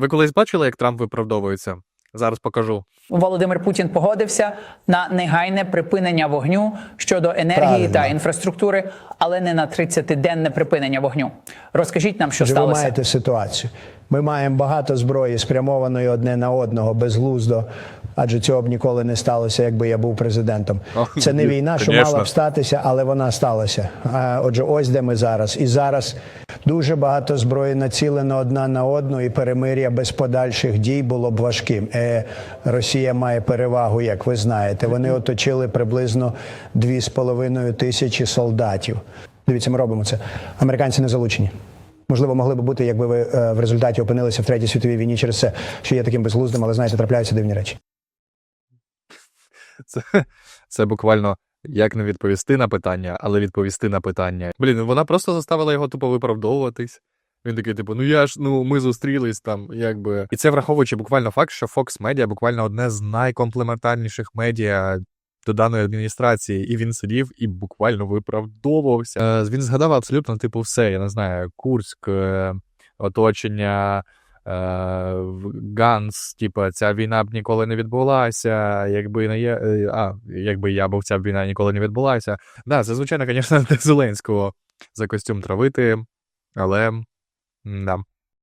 Ви колись бачили, як Трамп виправдовується? Зараз покажу. Володимир Путін погодився на негайне припинення вогню щодо енергії Правильно. та інфраструктури, але не на 30-денне припинення вогню. Розкажіть нам, що Отже, ви маєте ситуацію. Ми маємо багато зброї, спрямованої одне на одного, безглуздо. Адже цього б ніколи не сталося, якби я був президентом. Це не війна, що конечно. мала б статися, але вона сталася. А, Отже, ось де ми зараз. І зараз дуже багато зброї націлено одна на одну, і перемир'я без подальших дій було б важким. Е, Росія має перевагу, як ви знаєте. Вони оточили приблизно 2,5 тисячі солдатів. Дивіться, ми робимо це. Американці не залучені. Можливо, могли б бути, якби ви е, в результаті опинилися в третій світовій війні через це, що є таким безглуздим, але знаєте, трапляються дивні речі. Це, це буквально як не відповісти на питання, але відповісти на питання. Блін, ну вона просто заставила його тупо виправдовуватись. Він такий, типу, ну я ж ну ми зустрілись там, якби. І це враховуючи буквально факт, що Fox Media буквально одне з найкомплементарніших медіа до даної адміністрації, і він сидів і буквально виправдовувався. Е, Він згадав абсолютно, типу, все. Я не знаю, Курськ, е, оточення. Е, Ганс, типа, ця війна б ніколи не відбулася, якби не є. е, А, якби я був, ця війна ніколи не відбулася. Да, це, звичайно, звісно, Зеленського за костюм травити, але да.